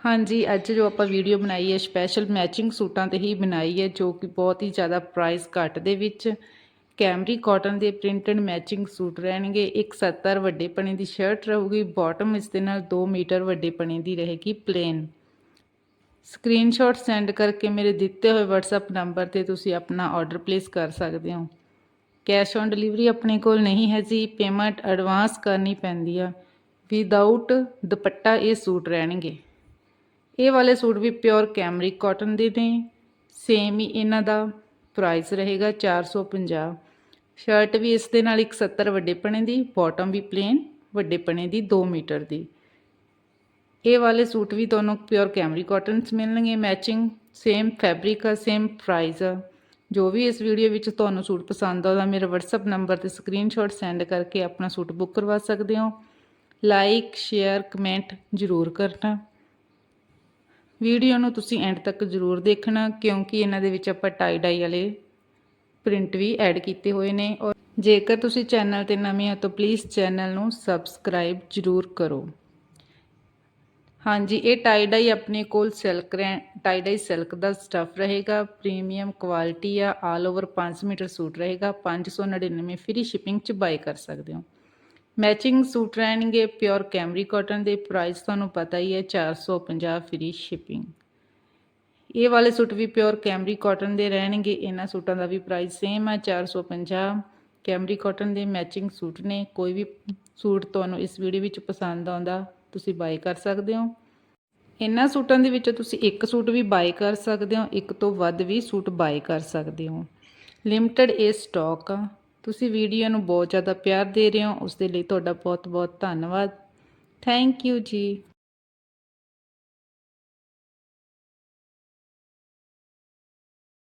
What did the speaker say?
ਹਾਂਜੀ, ਅੱਜ ਜੋ ਆਪਾਂ ਵੀਡੀਓ ਬਣਾਈ ਹੈ ਸਪੈਸ਼ਲ ਮੈਚਿੰਗ ਸੂਟਾਂ ਤੇ ਹੀ ਬਣਾਈ ਹੈ, ਜੋ ਕਿ ਬਹੁਤ ਹੀ ਜ਼ਿਆਦਾ ਪ੍ਰਾਈਸ ਘੱਟ ਦੇ ਵਿੱਚ ਕੈਮਰੀ ਕਾਟਨ ਦੇ ਪ੍ਰਿੰਟਡ ਮੈਚਿੰਗ ਸੂਟ ਰਹਿਣਗੇ। ਇੱਕ 70 ਵੱਡੇ ਪਣੇ ਦੀ ਸ਼ਰਟ ਰਹੂਗੀ ਬਾਟਮ ਇਸ ਦੇ ਨਾਲ 2 ਮੀਟਰ ਵੱਡੇ ਪਣੇ ਦੀ ਰਹੇਗੀ ਪਲੇਨ ਸਕਰੀਨਸ਼ਾਟ ਸੈਂਡ ਕਰਕੇ ਮੇਰੇ ਦਿੱਤੇ ਹੋਏ WhatsApp ਨੰਬਰ ਤੇ ਤੁਸੀਂ ਆਪਣਾ ਆਰਡਰ ਪਲੇਸ ਕਰ ਸਕਦੇ ਹੋ। ਕੈਸ਼ ਔਨ ਡਿਲੀਵਰੀ ਆਪਣੇ ਕੋਲ ਨਹੀਂ ਹੈ ਜੀ ਪੇਮੈਂਟ ਐਡਵਾਂਸ ਕਰਨੀ ਪੈਂਦੀ ਆ। ਵਿਦਆਊਟ ਦੁਪੱਟਾ ਇਹ ਸੂਟ ਰਹਿਣਗੇ। ਇਹ ਵਾਲੇ ਸੂਟ ਵੀ ਪਿਓਰ ਕੈਮਰਿਕ ਕਾਟਨ ਦੇ ਨੇ। ਸੇਮ ਹੀ ਇਹਨਾਂ ਦਾ ਪ੍ਰਾਈਸ ਰਹੇਗਾ 450 ਸ਼ਰਟ ਵੀ ਇਸ ਦੇ ਨਾਲ ਇੱਕ 70 ਵੱਡੇ ਪਣੇ ਦੀ ਬਾਟਮ ਵੀ ਪਲੇਨ ਵੱਡੇ ਪਣੇ ਦੀ 2 ਮੀਟਰ ਦੀ। ਇਹ ਵਾਲੇ ਸੂਟ ਵੀ ਤੁਹਾਨੂੰ ਪਿਓਰ ਕੈਮਰੀ ਕਾਟਨ ਚ ਮਿਲਣਗੇ ਮੈਚਿੰਗ ਸੇਮ ਫੈਬਰਿਕ ਆ ਸੇਮ ਪ੍ਰਾਈਸ ਆ ਜੋ ਵੀ ਇਸ ਵੀਡੀਓ ਵਿੱਚ ਤੁਹਾਨੂੰ ਸੂਟ ਪਸੰਦ ਆਉਂਦਾ, ਮੇਰੇ WhatsApp ਨੰਬਰ ਤੇ ਸਕਰੀਨਸ਼ਾਟ ਸੈਂਡ ਕਰਕੇ ਆਪਣਾ ਸੂਟ ਬੁੱਕ ਕਰਵਾ ਸਕਦੇ ਹੋ। ਲਾਈਕ ਸ਼ੇਅਰ ਕਮੈਂਟ ਜ਼ਰੂਰ ਕਰਨਾ। ਵੀਡੀਓ ਨੂੰ ਤੁਸੀਂ ਐਂਡ ਤੱਕ ਜ਼ਰੂਰ ਦੇਖਣਾ, ਕਿਉਂਕਿ ਇਹਨਾਂ ਦੇ ਵਿੱਚ ਆਪਾਂ ਟਾਈ ਡਾਈ ਵਾਲੇ ਪ੍ਰਿੰਟ ਵੀ ਐਡ ਕੀਤੇ ਹੋਏ ਨੇ ਔਰ ਜੇਕਰ ਤੁਸੀਂ ਚੈਨਲ ਤੇ ਨਵੇਂ ਹੋ ਤਾਂ ਪਲੀਜ਼ ਚੈਨਲ ਨੂੰ ਸਬਸਕ੍ਰਾਈਬ ਜ਼ਰੂਰ ਕਰੋ। ਹਾਂਜੀ, ਇਹ ਟਾਈ ਡਾਈ ਆਪਣੇ ਕੋਲ ਸਿਲਕ ਟਾਈ ਡਾਈ ਸਿਲਕ ਦਾ ਸਟਫ ਰਹੇਗਾ ਪ੍ਰੀਮੀਅਮ ਕੁਆਲਿਟੀ ਆ ਆਲ ਓਵਰ 5 ਮੀਟਰ ਸੂਟ ਰਹੇਗਾ 599 ਫ੍ਰੀ ਸ਼ਿਪਿੰਗ ਚ ਬਾਈ ਕਰ ਸਕਦੇ ਹੋ। ਮੈਚਿੰਗ ਸੂਟ ਰਹਿਣਗੇ ਪਿਓਰ ਕੈਮਰੀ ਕਾਟਨ ਦੇ ਪ੍ਰਾਈਸ ਤੁਹਾਨੂੰ ਪਤਾ ਹੀ ਹੈ 450 ਫ੍ਰੀ ਸ਼ਿਪਿੰਗ ਇਹ ਵਾਲੇ ਸੂਟ ਵੀ ਪਿਓਰ ਕੈਮਰੀ ਕਾਟਨ ਦੇ ਰਹਿਣਗੇ, ਇਹਨਾਂ ਸੂਟਾਂ ਦਾ ਵੀ ਪ੍ਰਾਈਸ ਸੇਮ ਹੈ 450 ਕੈਮਰੀ ਕਾਟਨ ਦੇ ਮੈਚਿੰਗ ਸੂਟ ਨੇ। ਕੋਈ ਵੀ ਸੂਟ ਤੁਹਾਨੂੰ ਇਸ ਵੀਡੀਓ ਵਿੱਚ ਪਸੰਦ ਆਉਂਦਾ, ਤੁਸੀਂ ਬਾਈ ਕਰ ਸਕਦੇ ਹੋ। ਇਹਨਾਂ ਸੂਟਾਂ ਦੇ ਵਿੱਚ ਤੁਸੀਂ ਇੱਕ ਸੂਟ ਵੀ ਬਾਈ ਕਰ ਸਕਦੇ ਹੋ, ਇੱਕ ਤੋਂ ਵੱਧ ਵੀ ਸੂਟ ਬਾਈ ਕਰ ਸਕਦੇ ਹੋ। ਲਿਮਟਿਡ ਇਹ ਸਟਾਕ ਆ। ਤੁਸੀਂ ਵੀਡੀਓ ਨੂੰ ਬਹੁਤ ਜ਼ਿਆਦਾ ਪਿਆਰ ਦੇ ਰਹੇ ਹੋ ਉਸ ਦੇ ਲਈ ਤੁਹਾਡਾ ਬਹੁਤ ਬਹੁਤ ਧੰਨਵਾਦ। ਥੈਂਕ ਯੂ ਜੀ।